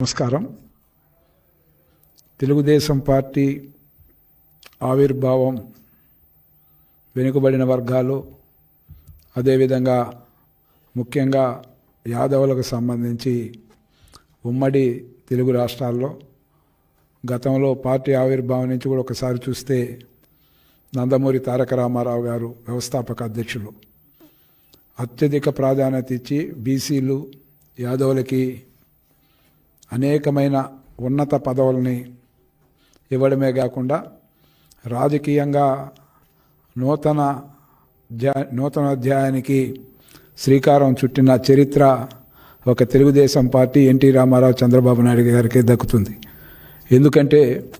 నమస్కారం. తెలుగుదేశం పార్టీ ఆవిర్భావం వెనుకబడిన వర్గాలు అదేవిధంగా ముఖ్యంగా యాదవులకు సంబంధించి ఉమ్మడి తెలుగు రాష్ట్రాల్లో గతంలో పార్టీ ఆవిర్భావం నుంచి కూడా ఒకసారి చూస్తే నందమూరి తారక రామారావు గారు వ్యవస్థాపక అధ్యక్షులు. అత్యధిక ప్రాధాన్యత ఇచ్చి బీసీలు యాదవులకి అనేకమైన ఉన్నత పదవుల్ని ఇవ్వడమే కాకుండా రాజకీయంగా నూతన జా నూతన అధ్యాయానికి శ్రీకారం చుట్టిన చరిత్ర ఒక తెలుగుదేశం పార్టీ ఎన్టీ రామారావు చంద్రబాబు నాయుడు గారికి దక్కుతుంది. ఎందుకంటే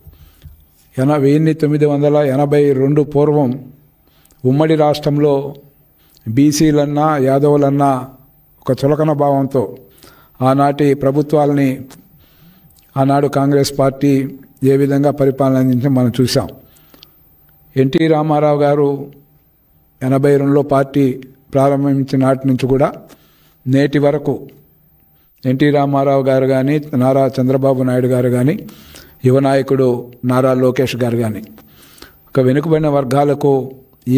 ఎన వెయ్యి తొమ్మిది వందల ఎనభై రెండు పూర్వం ఉమ్మడి రాష్ట్రంలో బీసీలన్నా యాదవులన్నా ఒక చులకన భావంతో ఆనాటి ప్రభుత్వాలని ఆనాడు కాంగ్రెస్ పార్టీ ఏ విధంగా పరిపాలన అందించడం మనం చూసాం ఎన్టీ రామారావు గారు ఎనభై రెండులో పార్టీ ప్రారంభించిన నాటి నుంచి కూడా నేటి వరకు ఎన్టీ రామారావు గారు కానీ నారా చంద్రబాబు నాయుడు గారు కానీ యువ నాయకుడు నారా లోకేష్ గారు కానీ ఒక వెనుకబడిన వర్గాలకు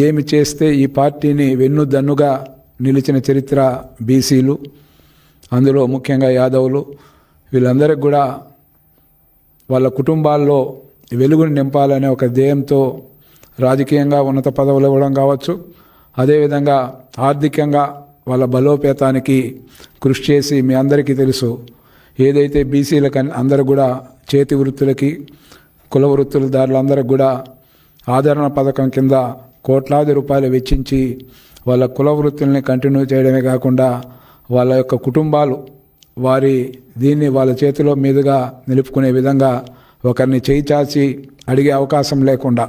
ఏమి చేస్తే ఈ పార్టీని వెన్నుదన్నుగా నిలిచిన చరిత్ర బీసీలు అందులో ముఖ్యంగా యాదవులు వీళ్ళందరికీ కూడా వాళ్ళ కుటుంబాల్లో వెలుగుని నింపాలనే ఒక ధ్యేయంతో రాజకీయంగా ఉన్నత పదవులు ఇవ్వడం కావచ్చు. అదేవిధంగా ఆర్థికంగా వాళ్ళ బలోపేతానికి కృషి చేసి మీ అందరికీ తెలుసు ఏదైతే బీసీలకు అందరూ కూడా చేతి వృత్తులకి కుల వృత్తులదారులందరికీ కూడా ఆదరణ పథకం కింద కోట్లాది రూపాయలు వెచ్చించి వాళ్ళ కుల వృత్తుల్ని కంటిన్యూ చేయడమే కాకుండా వాళ్ళ యొక్క కుటుంబాలు వారి దీన్ని వాళ్ళ చేతిలో మీదుగా నిలుపుకునే విధంగా ఒకరిని చేయి చాచి అడిగే అవకాశం లేకుండా.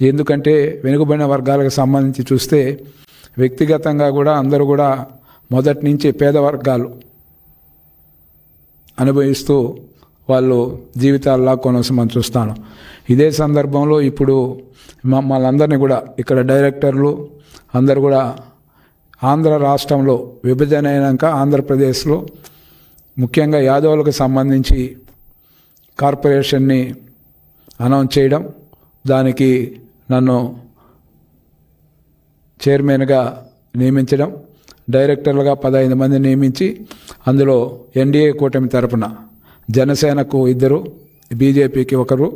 ఎందుకంటే వెనుకబడిన వర్గాలకు సంబంధించి చూస్తే వ్యక్తిగతంగా కూడా అందరూ కూడా మొదటి నుంచి పేద వర్గాలు అనుభవిస్తూ వాళ్ళు జీవితాల్లా కొనసాగ మనం చూస్తాను. ఇదే సందర్భంలో ఇప్పుడు మమ్మల్ని అందరినీ కూడా ఇక్కడ డైరెక్టర్లు అందరు కూడా ఆంధ్ర రాష్ట్రంలో విభజన అయినాక ఆంధ్రప్రదేశ్లో ముఖ్యంగా యాదవులకు సంబంధించి కార్పొరేషన్ని అనౌన్స్ చేయడం దానికి నన్ను చైర్మన్గా నియమించడం డైరెక్టర్లుగా పదహైదు మంది నియమించి అందులో ఎన్డీఏ కూటమి తరపున జనసేనకు ఇద్దరు బీజేపీకి ఒకరు